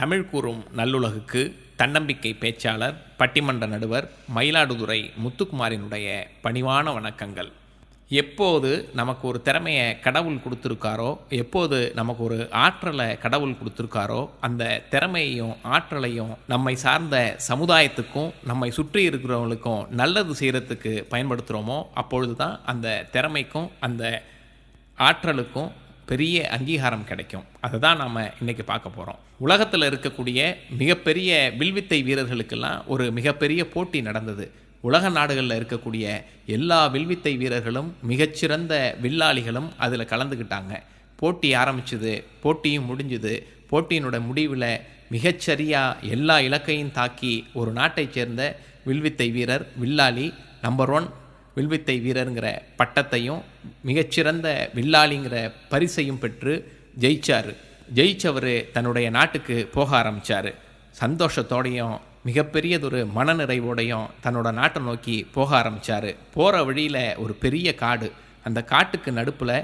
தமிழ் கூறும் நல்லுலகுக்கு தன்னம்பிக்கை பேச்சாளர் பட்டிமன்ற நடுவர் மயிலாடுதுறை முத்துக்குமாரினுடைய பணிவான வணக்கங்கள். எப்போது நமக்கு ஒரு திறமையை கடவுள் கொடுத்துருக்காரோ எப்போது நமக்கு ஒரு ஆற்றலை கடவுள் கொடுத்துருக்காரோ அந்த திறமையையும் ஆற்றலையும் நம்மை சார்ந்த சமுதாயத்துக்கும் நம்மை சுற்றி இருக்கிறவங்களுக்கும் நல்லது செய்கிறதுக்கு பயன்படுத்துகிறோமோ அப்பொழுது தான் அந்த திறமைக்கும் அந்த ஆற்றலுக்கும் பெரிய அங்கீகாரம் கிடைக்கும். அதை தான் நாம் இன்றைக்கி பார்க்க போகிறோம் உலகத்தில் இருக்கக்கூடிய மிகப்பெரிய வில்வித்தை வீரர்களுக்கெல்லாம் ஒரு மிகப்பெரிய போட்டி நடந்தது. உலக நாடுகளில் இருக்கக்கூடிய எல்லா வில்வித்தை வீரர்களும் மிகச்சிறந்த வில்லாளிகளும் அதில் கலந்துக்கிட்டாங்க போட்டி ஆரம்பிச்சுது போட்டியும் முடிஞ்சுது. போட்டியினோட முடிவில் மிகச்சரியாக எல்லா இலக்கையும் தாக்கி ஒரு நாட்டைச் சேர்ந்த வில்வித்தை வீரர் வில்லாளி நம்பர் ஒன் வில்வித்தை வீரருங்கிற பட்டத்தையும் மிகச்சிறந்த வில்லாளிங்கிற பரிசையும் பெற்று ஜெயிச்சார். ஜெயிச்சவர் தன்னுடைய நாட்டுக்கு போக ஆரம்பித்தார் சந்தோஷத்தோடையும் மிகப்பெரியதொரு மனநிறைவோடையும் தன்னோட நாட்டை நோக்கி போக ஆரம்பித்தார் போகிற வழியில் ஒரு பெரிய காடு அந்த காட்டுக்கு நடுப்பில்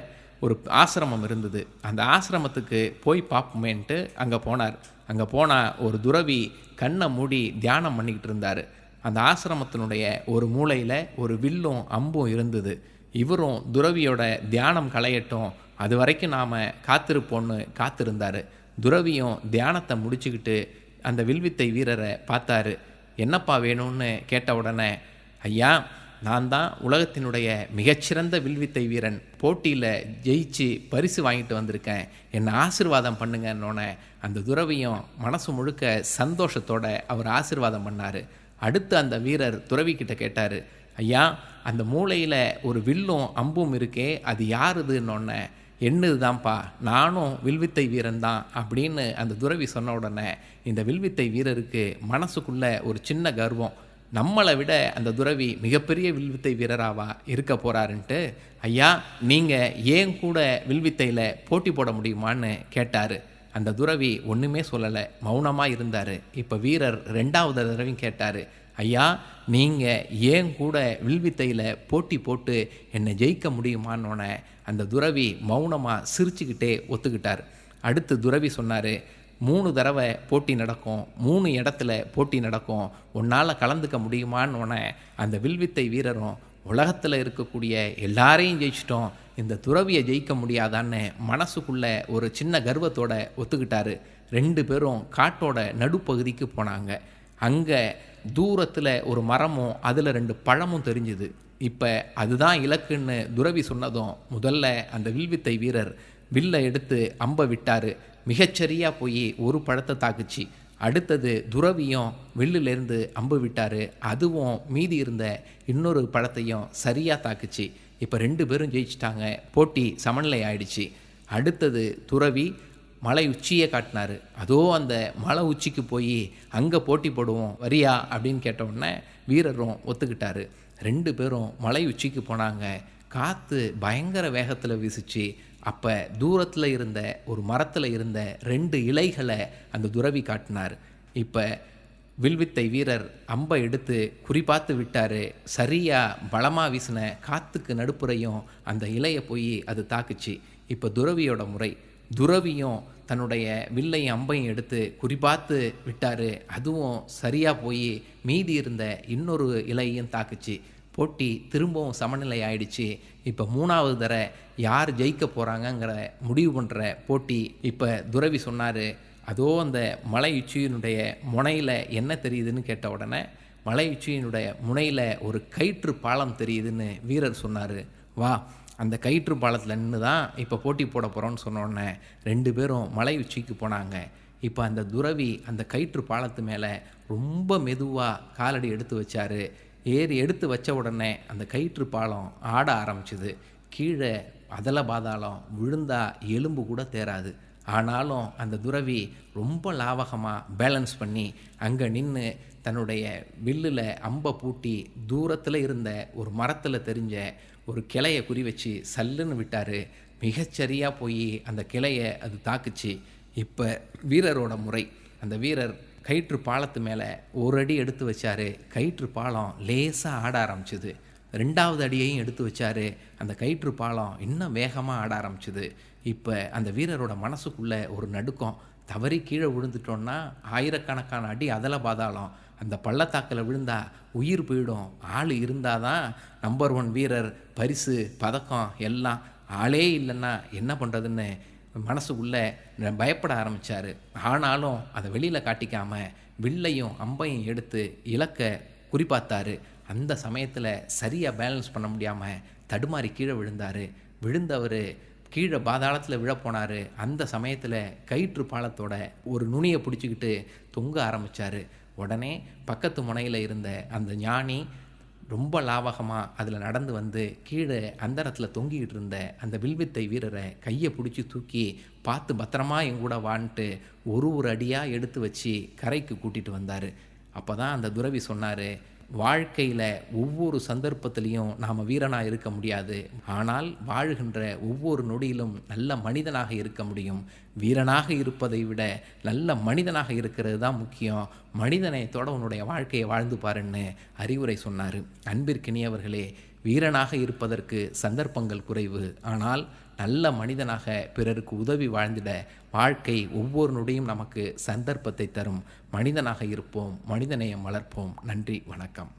ஒரு ஆசிரமம் இருந்தது. அந்த ஆசிரமத்துக்கு போய் பார்ப்போமேன்ட்டு அங்கே போனார். அங்கே போனால் ஒரு துறவி கண்ணை மூடி தியானம் பண்ணிக்கிட்டு இருந்தார். அந்த ஆசிரமத்தினுடைய ஒரு மூலையில் ஒரு வில்லும் அம்பும் இருந்தது. இவரும் துறவியோட தியானம் களையட்டும். அது வரைக்கும் நாம் காத்திருப்போன்னு காத்திருந்தார். துறவியும் தியானத்தை முடிச்சுக்கிட்டு அந்த வில்வித்தை வீரரை பார்த்தாரு. என்னப்பா வேணும்னு கேட்ட உடனே ஐயா நான் தான் உலகத்தினுடைய மிகச்சிறந்த வில்வித்தை வீரன். போட்டியில் ஜெயிச்சு பரிசு வாங்கிட்டு வந்திருக்கேன். என்னை ஆசிர்வாதம் பண்ணுங்கன்னொன்னே அந்த துறவியும் மனசு முழுக்க சந்தோஷத்தோடு அவர் ஆசிர்வாதம் பண்ணார். அடுத்து அந்த வீரர் துறவிக்கிட்ட கேட்டார் ஐயா அந்த மூளையில் ஒரு வில்லும் அம்பும் இருக்கே அது யாருதுன்னொன்னே என்னது தான்ப்பா நானும் வில்வித்தை வீரன் தான் அப்படின்னு அந்த துறவி சொன்ன உடனே இந்த வில்வித்தை வீரருக்கு மனசுக்குள்ள ஒரு சின்ன கர்வம். நம்மளை விட அந்த துறவி மிகப்பெரிய வில்வித்தை வீரராவா இருக்க போகிறாருன்ட்டு ஐயா நீங்கள் ஏன் கூட வில்வித்தையில் போட்டி போட முடியுமான்னு கேட்டார். அந்த துறவி ஒன்றுமே சொல்லலை மௌனமாக இருந்தார். இப்போ வீரர் ரெண்டாவது தடவையும் கேட்டார் ஐயா நீங்கள் ஏன் கூட வில்வித்தையில் போட்டி போட்டு என்னை ஜெயிக்க முடியுமான்னொன்னே அந்த துறவி மௌனமாக சிரிச்சுக்கிட்டே ஒத்துக்கிட்டார். அடுத்து துறவி சொன்னார் மூணு தடவை போட்டி நடக்கும் மூணு இடத்துல போட்டி நடக்கும். உன்னால் கலந்துக்க முடியுமான்னு? அந்த வில்வித்தை வீரரும் உலகத்தில் இருக்கக்கூடிய எல்லாரையும் ஜெயிச்சிட்டோம். இந்த துறவியை ஜெயிக்க முடியாதான்னு மனசுக்குள்ள ஒரு சின்ன கர்வத்தோட ஒத்துக்கிட்டாரு. ரெண்டு பேரும் காட்டோட நடுப்பகுதிக்கு போனாங்க. அங்கே தூரத்தில் ஒரு மரமும் அதில் ரெண்டு பழமும் தெரிஞ்சுது. இப்போ அதுதான் இலக்குன்னு துறவி சொன்னதும் முதல்ல அந்த வில்வித்தை வீரர் வில்லை எடுத்து அம்ப விட்டார். மிகச்சரியாக போய் ஒரு பழத்தை தாக்குச்சு. அடுத்தது துறவியும் வில்லுலேருந்து அம்பு விட்டார். அதுவும் மீதி இருந்த இன்னொரு பழத்தையும் சரியாக தாக்குச்சு. இப்போ ரெண்டு பேரும் ஜெயிச்சிட்டாங்க. போட்டி சமநிலை ஆயிடுச்சு. அடுத்தது துறவி மலை உச்சியை காட்டினார். அதோ அந்த மலை உச்சிக்கு போய் அங்கே போட்டி போடுவோம் வரியா? அப்படின்னு கேட்ட உடனே வீரரும் ஒத்துக்கிட்டாரு. ரெண்டு பேரும் மலை உச்சிக்கு போனாங்க. காற்று பயங்கர வேகத்தில் வீசிச்சு. அப்போ தூரத்தில் இருந்த ஒரு மரத்தில் இருந்த ரெண்டு இலைகளை அந்த துறவி காட்டினார். இப்போ வில்வித்தை வீரர் அம்பை எடுத்து குறிபார்த்து விட்டார். சரியாக பலமாக வீசின காற்றுக்கு நடுப்புறையும் அந்த இலையை போய் அது தாக்குச்சு. இப்போ துறவியோட முறை. துறவியும் தன்னுடைய வில்லையும் அம்பையும் எடுத்து குறிபார்த்து விட்டார். அதுவும் சரியாக போய் மீதி இருந்த இன்னொரு இலையும் தாக்குச்சு. போட்டி திரும்பவும் சமநிலை ஆயிடுச்சு. இப்போ மூணாவது தர யார் ஜெயிக்க போகிறாங்கங்கிற முடிவு பண்ணுற போட்டி இப்போ துறவி சொன்னார். அதோ அந்த மலை உச்சியினுடைய முனையில் என்ன தெரியுதுன்னு கேட்ட உடனே மலை உச்சியினுடைய முனையில் ஒரு கயிற்று பாலம் தெரியுதுன்னு வீரர் சொன்னார். வா அந்த கயிற்று பாலத்தில் நின்று தான் இப்போ போட்டி போட போகிறோன்னு சொன்ன உடனே ரெண்டு பேரும் மலை உச்சிக்கு போனாங்க. இப்போ அந்த துறவி அந்த கயிற்று பாலத்து மேலே ரொம்ப மெதுவாக காலடி எடுத்து வச்சார். ஏறி எடுத்து வச்ச உடனே அந்த கயிற்று பாலம் ஆட ஆரம்பிச்சுது. கீழே அதல பாதாளம் விழுந்தா எலும்பு கூட தேராது ஆனாலும் அந்த துறவி ரொம்ப லாவகமாக பேலன்ஸ் பண்ணி அங்கே நின்று தன்னுடைய வில்லில் அம்பை பூட்டி தூரத்தில் இருந்த ஒரு மரத்தில் தெரிஞ்ச ஒரு கிளையை குறி வச்சு சல்லுன்னு விட்டார். மிகச்சரியாக போய் அந்த கிளையை அது தாக்குச்சு. இப்போ வீரரோட முறை. அந்த வீரர் கயிற்று பாலத்து மேலே ஒரு அடி எடுத்து வச்சார். கயிற்று பாலம் லேசாக ஆட ஆரம்பிச்சுது. ரெண்டாவது அடியையும் எடுத்து வச்சாரு. அந்த கயிற்று பாலம் இன்னும் வேகமாக ஆட ஆரம்பிச்சுது. இப்போ அந்த வீரரோட மனசுக்குள்ள ஒரு நடுக்கம். தவறி கீழே விழுந்துட்டோன்னா ஆயிரக்கணக்கான அடி அதலை பாதாளம். அந்த பள்ளத்தாக்கில் விழுந்தா உயிர் போயிடும். ஆள் இருந்தால் தான் நம்பர் ஒன் வீரர் பரிசு பதக்கம் எல்லாம். ஆளே இல்லைன்னா என்ன பண்ணுறதுன்னு மனசுக்குள்ளே பயப்பட ஆரம்பித்தார் ஆனாலும் அதை வெளியில் காட்டிக்காமல் வில்லையும் அம்பையும் எடுத்து இலக்கை குறிப்பாத்தார். அந்த சமயத்தில் சரியாக பேலன்ஸ் பண்ண முடியாமல் தடுமாறி கீழே விழுந்தார். விழுந்தவர் கீழே பாதாளத்தில் விழ போனார். அந்த சமயத்தில் கயிற்று பாலத்தோட ஒரு நுனியை பிடிச்சிக்கிட்டு தொங்க ஆரம்பித்தார் உடனே பக்கத்து முனையில் இருந்த அந்த ஞானி ரொம்ப லாவகமாக அதில் நடந்து வந்து கீழே அந்தரத்தில் தொங்கிக்கிட்டு இருந்த அந்த வில்வித்தை வீரரை கையை பிடிச்சி தூக்கி பார்த்து பத்திரமா என் கூட வான்ட்டு ஒரு ஒரு அடியாக எடுத்து வச்சு கரைக்கு கூட்டிகிட்டு வந்தார். அப்போ தான் அந்த துறவி சொன்னார் வாழ்க்கையில் ஒவ்வொரு சந்தர்ப்பத்திலையும் நாம் வீரனாக இருக்க முடியாது. ஆனால் வாழுகின்ற ஒவ்வொரு நொடியிலும் நல்ல மனிதனாக இருக்க முடியும். வீரனாக இருப்பதை விட நல்ல மனிதனாக இருக்கிறது தான் முக்கியம். மனிதநேயத்தோட உன்னுடைய வாழ்க்கையை வாழ்ந்து பாருன்னு அறிவுரை சொன்னார். அன்பிற்கினியவர்களே வீரனாக இருப்பதற்கு சந்தர்ப்பங்கள் குறைவு. ஆனால் நல்ல மனிதனாக பிறருக்கு உதவி வாழ்ந்திட வாழ்க்கை ஒவ்வொரு நொடியும் நமக்கு சந்தர்ப்பத்தை தரும். மனிதனாக இருப்போம் மனிதநேயம் வளர்ப்போம். நன்றி வணக்கம்.